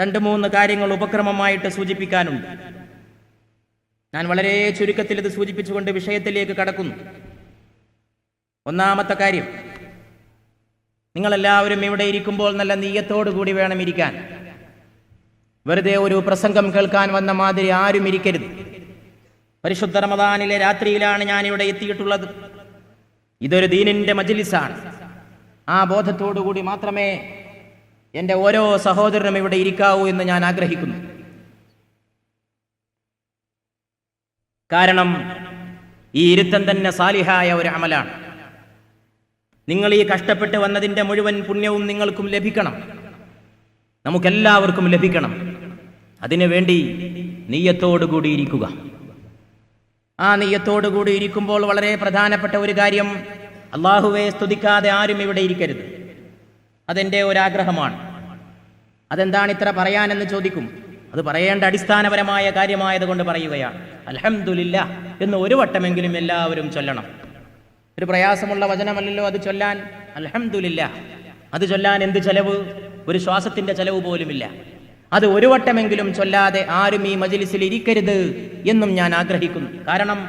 രണ്ട് മൂന്ന് കാര്യങ്ങൾ ഉപക്രമമായിട്ട് സൂചിപ്പിക്കാനുണ്ട്. ഞാൻ വളരെ ചുരുക്കത്തിൽ ഇത് സൂചിപ്പിച്ചുകൊണ്ട് വിഷയത്തിലേക്ക് കടക്കുന്നു. ഒന്നാമത്തെ കാര്യം നിങ്ങളെല്ലാവരും ഇവിടെ ഇരിക്കുമ്പോൾ നല്ല നീയത്തോടു കൂടി വേണം ഇരിക്കാൻ. വെറുതെ ഒരു പ്രസംഗം കേൾക്കാൻ വന്ന മാതിരി ആരും ഇരിക്കരുത്. പരിശുദ്ധ റമദാനിലെ രാത്രിയിലാണ് ഞാൻ ഇവിടെ എത്തിയിട്ടുള്ളത്. ഇതൊരു ദീനിന്റെ മജ്ലിസാണ്. ആ ബോധത്തോടു കൂടി മാത്രമേ എന്റെ ഓരോ സഹോദരനും ഇവിടെ ഇരിക്കാവൂ എന്ന് ഞാൻ ആഗ്രഹിക്കുന്നു. കാരണം ഈ ഇരുത്തം തന്നെ സാലിഹായ ഒരു അമലാണ്. നിങ്ങൾ ഈ കഷ്ടപ്പെട്ട് വന്നതിന്റെ മുഴുവൻ പുണ്യവും നിങ്ങൾക്കും ലഭിക്കണം. നമുക്കെല്ലാവർക്കും ലഭിക്കണം. അതിനുവേണ്ടി നെയ്യത്തോടുകൂടി കൂടി ഇരിക്കുക. ആ നെയ്യത്തോടുകൂടി കൂടി ഇരിക്കുമ്പോൾ വളരെ പ്രധാനപ്പെട്ട ഒരു കാര്യം അള്ളാഹുവെ സ്തുതിക്കാതെ ആരും ഇവിടെ ഇരിക്കരുത്. അതെന്റെ ഒരാഗ്രഹമാണ്. അതെന്താണ് ഇത്ര പറയാനെന്ന് ചോദിക്കും. അത് പറയേണ്ട അടിസ്ഥാനപരമായ കാര്യമായതുകൊണ്ട് പറയുകയാണ്. അലഹമുല്ല എന്ന് ഒരു വട്ടമെങ്കിലും എല്ലാവരും ചൊല്ലണം. ഒരു പ്രയാസമുള്ള വചനമല്ലല്ലോ അത് ചൊല്ലാൻ. അലഹമുല്ല അത് ചൊല്ലാൻ എന്ത് ചെലവ്? ഒരു ശ്വാസത്തിന്റെ ചെലവ് പോലുമില്ല. അത് ഒരു വട്ടമെങ്കിലും ചൊല്ലാതെ ആരും ഈ മജിലിസിൽ ഇരിക്കരുത് എന്നും ഞാൻ ആഗ്രഹിക്കുന്നു. കാരണം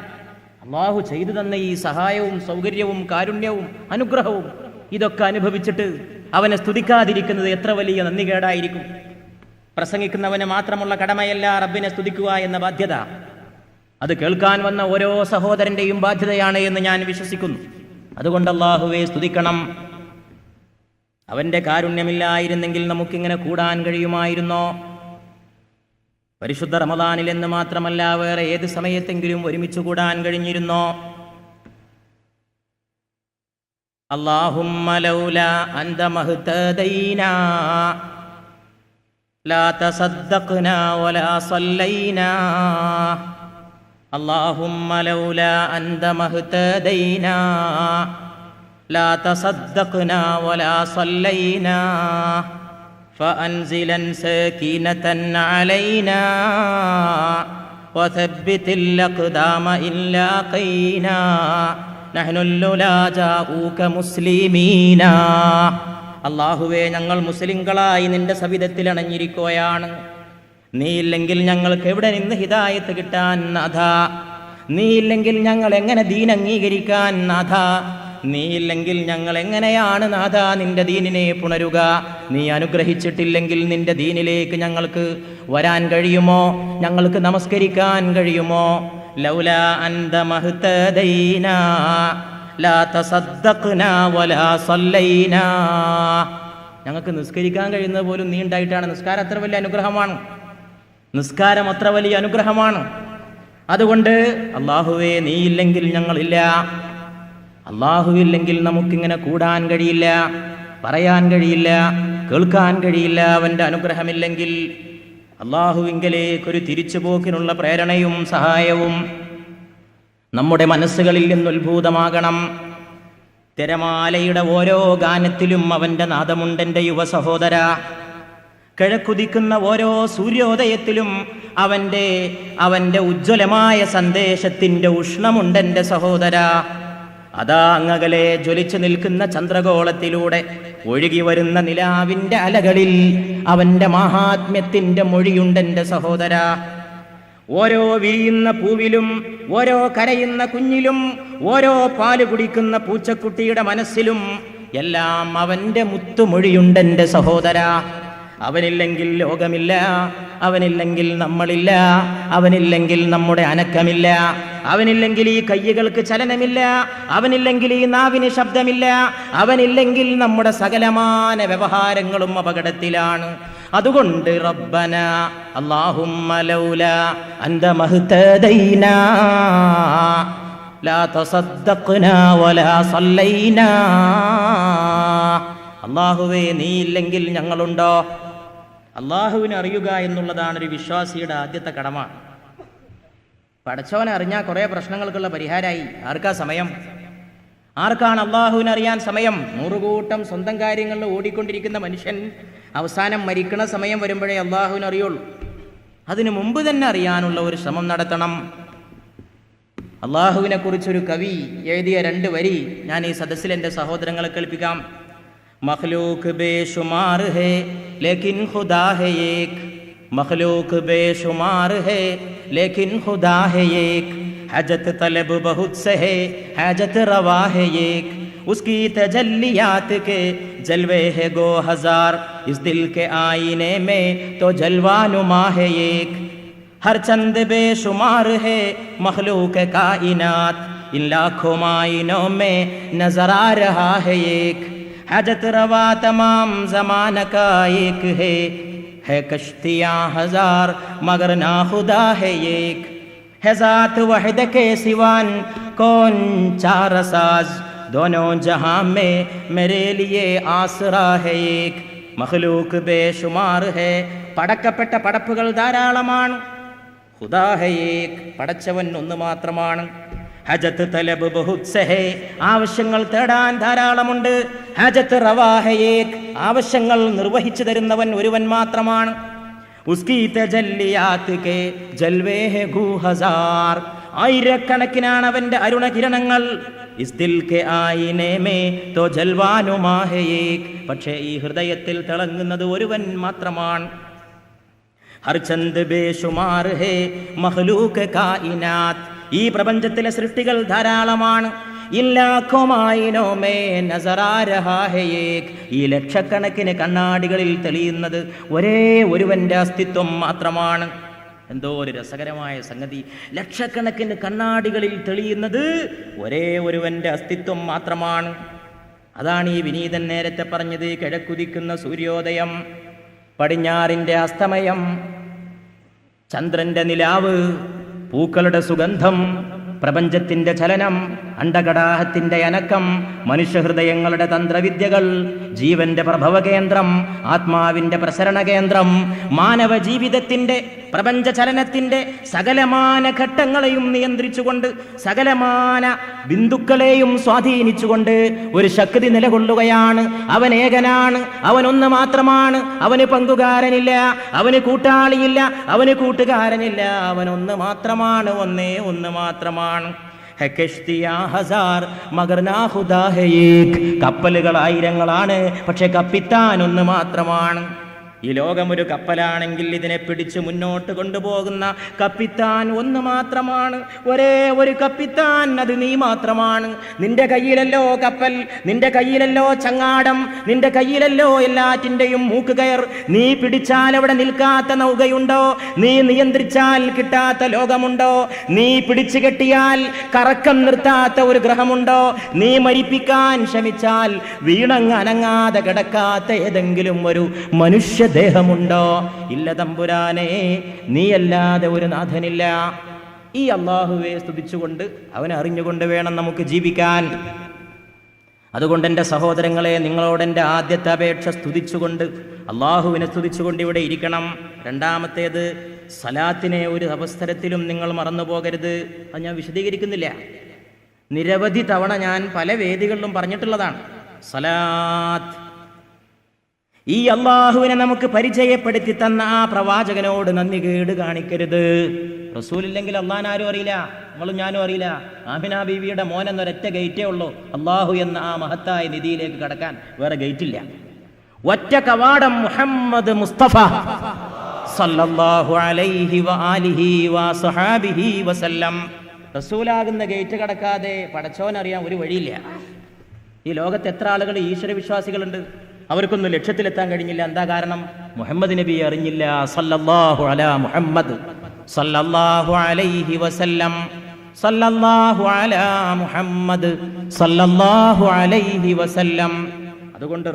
അള്ളാഹു ചെയ്തു തന്ന ഈ സഹായവും സൗകര്യവും കാരുണ്യവും അനുഗ്രഹവും ഇതൊക്കെ അനുഭവിച്ചിട്ട് അവനെ സ്തുതിക്കാതിരിക്കുന്നത് എത്ര വലിയ നന്ദികേടായിരിക്കും. പ്രസംഗിക്കുന്നവന് മാത്രമുള്ള കടമയല്ല റബ്ബിനെ സ്തുതിക്കുക എന്ന ബാധ്യത. അത് കേൾക്കാൻ വന്ന ഓരോ സഹോദരന്റെയും ബാധ്യതയാണ് എന്ന് ഞാൻ വിശ്വസിക്കുന്നു. അതുകൊണ്ട് അള്ളാഹുവെ സ്തുതിക്കണം. അവന്റെ കാരുണ്യമില്ലായിരുന്നെങ്കിൽ നമുക്കിങ്ങനെ കൂടാൻ കഴിയുമായിരുന്നോ? പരിശുദ്ധ റമദാനിൽ എന്ന് മാത്രമല്ല വേറെ ഏത് സമയത്തെങ്കിലും ഒരുമിച്ച് കൂടാൻ കഴിഞ്ഞിരുന്നോ? اللهم لولا أنت ما اهتدينا. لا تصدقنا ولا صلينا. اللهم لولا أنت ما اهتدينا. لا تصدقنا ولا صلينا. فأنزلا سكينة علينا. وثبت الأقدام إن لاقينا. മുസ്ലിമീനാ. അള്ളാഹുവെ ഞങ്ങൾ മുസ്ലിങ്ങളായി നിന്റെ സവിധത്തിൽ അണഞ്ഞിരിക്കുകയാണ്. നീ ഇല്ലെങ്കിൽ ഞങ്ങൾക്ക് എവിടെ നിന്ന് ഹിതായത്ത് കിട്ടാൻ നാഥ? നീ ഇല്ലെങ്കിൽ ഞങ്ങൾ എങ്ങനെ ദീൻ അംഗീകരിക്കാൻ നാഥ? നീ ഇല്ലെങ്കിൽ ഞങ്ങൾ എങ്ങനെയാണ് നാഥ നിന്റെ ദീനിനെ പുണരുക? നീ അനുഗ്രഹിച്ചിട്ടില്ലെങ്കിൽ നിന്റെ ദീനിലേക്ക് ഞങ്ങൾക്ക് വരാൻ കഴിയുമോ? ഞങ്ങൾക്ക് നമസ്കരിക്കാൻ കഴിയുമോ? ലൗല അന്ത ലാ വലാ ഞങ്ങൾക്ക് നിസ്കരിക്കാൻ കഴിയുന്നത് പോലും നീണ്ടായിട്ടാണ് നിസ്കാരം അത്ര വലിയ അനുഗ്രഹമാണ്. നിസ്കാരം അത്ര വലിയ അനുഗ്രഹമാണ്. അതുകൊണ്ട് അള്ളാഹുവേ നീ ഇല്ലെങ്കിൽ ഞങ്ങളില്ല. അള്ളാഹുവില്ലെങ്കിൽ നമുക്കിങ്ങനെ കൂടാൻ കഴിയില്ല പറയാൻ കഴിയില്ല കേൾക്കാൻ കഴിയില്ല അവന്റെ അനുഗ്രഹമില്ലെങ്കിൽ. അള്ളാഹുവിങ്കലേക്കൊരു തിരിച്ചുപോക്കിനുള്ള പ്രേരണയും സഹായവും നമ്മുടെ മനസ്സുകളിൽ നിന്ന് ഉത്ഭൂതമാകണം തിരമാലയുടെ ഓരോ ഗാനത്തിലും അവന്റെ നാദമുണ്ടെന്റെ യുവ സഹോദര. കിഴക്കുതിക്കുന്ന ഓരോ സൂര്യോദയത്തിലും അവന്റെ അവന്റെ ഉജ്ജ്വലമായ സന്ദേശത്തിന്റെ ഉഷ്ണമുണ്ടെന്റെ സഹോദര. അതാ അങ്ങകലെ ജ്വലിച്ചു നിൽക്കുന്ന ചന്ദ്രഗോളത്തിലൂടെ ഒഴുകി വരുന്ന നിലാവിന്റെ അലകളിൽ അവന്റെ മഹാത്മ്യത്തിന്റെ മൊഴിയുണ്ടെന്റെ സഹോദര. ഓരോ വിരിയുന്ന പൂവിലും ഓരോ കരയുന്ന കുഞ്ഞിലും ഓരോ പാൽ കുടിക്കുന്ന പൂച്ചക്കുട്ടിയുടെ മനസ്സിലും എല്ലാം അവന്റെ മുത്തുമൊഴിയുണ്ടെന്റെ സഹോദര. അവനില്ലെങ്കിൽ ലോകമില്ല അവനില്ലെങ്കിൽ നമ്മളില്ല അവനില്ലെങ്കിൽ നമ്മുടെ അനക്കമില്ല അവനില്ലെങ്കിൽ ഈ കയ്യുകൾക്ക് ചലനമില്ല അവനില്ലെങ്കിൽ ഈ നാവിന് ശബ്ദമില്ല അവനില്ലെങ്കിൽ നമ്മുടെ സകലമാന വ്യവഹാരങ്ങളും അപകടത്തിലാണ്. അതുകൊണ്ട് റബ്ബന അല്ലാഹുമ്മ ലൗല അന്ത ലാ വലാ സല്ലൈനാ. അള്ളാഹുവേ നീ ഇല്ലെങ്കിൽ ഞങ്ങളുണ്ടോ? അള്ളാഹുവിനെ അറിയുക എന്നുള്ളതാണ് ഒരു വിശ്വാസിയുടെ ആദ്യത്തെ കടമ. പടച്ചവനെ അറിഞ്ഞാൽ കുറേ പ്രശ്നങ്ങൾക്കുള്ള പരിഹാരമായി ആർക്കാ സമയം? ആർക്കാണ് അള്ളാഹുവിനെ അറിയാൻ സമയം? നൂറുകൂട്ടം സ്വന്തം കാര്യങ്ങളിൽ ഓടിക്കൊണ്ടിരിക്കുന്ന മനുഷ്യൻ അവസാനം മരിക്കണ സമയം വരുമ്പോഴേ അള്ളാഹുവിനെ അറിയുള്ളൂ. അതിനു മുമ്പ് തന്നെ അറിയാനുള്ള ഒരു ശ്രമം നടത്തണം. അള്ളാഹുവിനെ കുറിച്ചൊരു കവി എഴുതിയ രണ്ട് വരി ഞാൻ ഈ സദസ്സിൽ എന്റെ സഹോദരങ്ങളെ കേൾപ്പിക്കാം. मखलूक बेशुमार है, लेकिन खुदा है एक। मखलूक बेशुमार है, लेकिन खुदा है एक। हजत तलब बहुत से है, हजत रवा है एक। उसकी तजल्लियात के जलवे है गो हज़ार। इस दिल के आईने में तो जलवा नुमा है एक। हर चंद बेशुमार है, मखलूक कायनात। इन लाखों मायनों में नज़र आ रहा है एक। हजत रवा तमाम जमान का एक है है कश्तियाँ हजार मगर ना खुदा है एक है जात वहद के सिवान कौन चार साज दोनों जहां में मेरे लिए ആസ്റാ है एक മഖ്ലൂക്ക് ബേഷുമാർ ഹേ പടക്കപ്പെട്ട പടപ്പുകൾ ധാരാളമാണ് ഖുദാ ഹേ ഏക് പടച്ചവൻ ഒന്ന് മാത്രമാണ് ഹജത്ത് തലബ് ബഹുത് സഹേ ആവശ്യങ്ങൾ തേടാൻ ധാരാളമുണ്ട്. ഹജത്ത് റവാഹയേ ആവശ്യങ്ങൾ നിർവഹിച്ചു തരുന്നവൻ ഒരുവൻ മാത്രമാണ്. ആയിരക്കണക്കിനാണ് അവന്റെ അരുണകിരണങ്ങൾ. പക്ഷേ ഈ ഹൃദയത്തിൽ തിളങ്ങുന്നത് ഒരുവൻ മാത്രമാണ്. ഹർചന്ദ് ബേഷുമാർ ഹേ മഹ്ലൂക്ക് കായിനാത്ത് ഈ പ്രപഞ്ചത്തിലെ സൃഷ്ടികൾ ധാരാളമാണ്. ഈ ലക്ഷക്കണക്കിന് കണ്ണാടികളിൽ തെളിയുന്നത് ഒരേ ഒരുവന്റെ അസ്തിത്വം മാത്രമാണ്. എന്തോ ഒരു രസകരമായ സംഗതി. ലക്ഷക്കണക്കിന് കണ്ണാടികളിൽ തെളിയുന്നത് ഒരേ ഒരുവന്റെ അസ്തിത്വം മാത്രമാണ്. അതാണ് ഈ വിനീതൻ നേരത്തെ പറഞ്ഞത് കിഴക്കുതിക്കുന്ന സൂര്യോദയം പടിഞ്ഞാറിന്റെ അസ്തമയം ചന്ദ്രന്റെ നിലാവ് പൂക്കളുടെ സുഗന്ധം പ്രപഞ്ചത്തിന്റെ ചലനം അണ്ടകടാഹത്തിന്റെ അനക്കം മനുഷ്യഹൃദയങ്ങളുടെ തന്ത്രവിദ്യകൾ ജീവന്റെ പ്രഭവകേന്ദ്രം ആത്മാവിന്റെ പ്രസരണ കേന്ദ്രം മാനവ ജീവിതത്തിന്റെ പ്രപഞ്ച ചലനത്തിന്റെ സകലമാന ഘട്ടങ്ങളെയും നിയന്ത്രിച്ചുകൊണ്ട് സകലമാന ബിന്ദുക്കളെയും സ്വാധീനിച്ചുകൊണ്ട് ഒരു ശക്തി നിലകൊള്ളുകയാണ്. അവൻ ഏകനാണ് അവൻ ഒന്ന് മാത്രമാണ്. അവന് പങ്കുകാരനില്ല അവന് കൂട്ടാളിയില്ല അവന് കൂട്ടുകാരനില്ല. അവൻ ഒന്ന് മാത്രമാണ് ഒന്നേ ഒന്ന് മാത്രമാണ്. है കെഷ്തിയാ ഹസാർ മകർനാ ഹുദാ ഹയേക് കപ്പലുകൾ ആയിരങ്ങളാണ് പക്ഷെ കപ്പിത്താൻ ഒന്ന് മാത്രമാണ്. ഈ ലോകമൊരു കപ്പലാണെങ്കിൽ ഇതിനെ പിടിച്ച് മുന്നോട്ട് കൊണ്ടുപോകുന്ന കപ്പിത്താൻ ഒന്ന് മാത്രമാണ്. ഒരേ ഒരു കപ്പിത്താൻ അത് നീ മാത്രമാണ്. നിന്റെ കയ്യിലല്ലോ കപ്പൽ നിന്റെ കയ്യിലല്ലോ ചങ്ങാടം നിന്റെ കയ്യിലല്ലോ എല്ലാറ്റിന്റെയും മൂക്ക് കയർ നീ പിടിച്ചാൽ അവിടെ നിൽക്കാത്ത നൗകയുണ്ടോ? നീ നിയന്ത്രിച്ചാൽ കിട്ടാത്ത ലോകമുണ്ടോ? നീ പിടിച്ചു കെട്ടിയാൽ കറക്കം നിർത്താത്ത ഒരു ഗ്രഹമുണ്ടോ? നീ മരിപ്പിക്കാൻ ശ്രമിച്ചാൽ വീണങ്ങ് അനങ്ങാതെ കിടക്കാത്ത ഏതെങ്കിലും ഒരു മനുഷ്യദേഹമുണ്ടോ ഇല്ല തമ്പുരാനെ നീയല്ലാതെ ഒരു നാഥനില്ല. ഈ അള്ളാഹുവെ സ്തുതിച്ചുകൊണ്ട് അവനെ അറിഞ്ഞുകൊണ്ട് വേണം നമുക്ക് ജീവിക്കാൻ. അതുകൊണ്ട് എന്റെ സഹോദരങ്ങളെ നിങ്ങളോട് എന്റെ ആദ്യത്തെ അപേക്ഷ സ്തുതിച്ചുകൊണ്ട് അള്ളാഹുവിനെ സ്തുതിച്ചുകൊണ്ട് ഇവിടെ ഇരിക്കണം. രണ്ടാമത്തേത് സലാത്തിനെ ഒരു അവസരത്തിലും നിങ്ങൾ മറന്നു പോകരുത്. അത് ഞാൻ വിശദീകരിക്കുന്നില്ല. നിരവധി തവണ ഞാൻ പല വേദികളിലും പറഞ്ഞിട്ടുള്ളതാണ്. സലാത്ത് ഈ അള്ളാഹുവിനെ നമുക്ക് പരിചയപ്പെടുത്തി തന്ന ആ പ്രവാചകനോട് നന്ദി കേട് കാണിക്കരുത്. റസൂലില്ലെങ്കിൽ അള്ളാൻ ആരും അറിയില്ല നമ്മളും ഞാനും അറിയില്ല. ആമിന ബീവിയുടെ മോൻ എന്നൊരൊറ്റ ഗേറ്റേ ഉള്ളൂ. അള്ളാഹു എന്ന ആ മഹത്തായ നിധിയിലേക്ക് കടക്കാൻ വേറെ ഗേറ്റ് ഇല്ല ഒറ്റ കവാടം മുഹമ്മദ് മുസ്തഫ സല്ലല്ലാഹു അലൈഹി വആലിഹി വസഹാബിഹി വസല്ലം. റസൂലാകുന്ന ഗേറ്റ് കടക്കാതെ പടച്ചോനറിയാൻ ഒരു വഴിയില്ല. ഈ ലോകത്ത് എത്ര ആളുകൾ ഈശ്വര വിശ്വാസികളുണ്ട് അവർക്കൊന്നും ലക്ഷ്യത്തിലെത്താൻ കഴിഞ്ഞില്ല. എന്താ കാരണം? മുഹമ്മദ് നബി അറിഞ്ഞില്ല. സല്ലല്ലാഹു അലാ മുഹമ്മദ്. സല്ലല്ലാഹു അലൈഹി വസല്ലം. സല്ലല്ലാഹു അലാ മുഹമ്മദ്. സല്ലല്ലാഹു അലൈഹി വസല്ലം. അതുകൊണ്ട്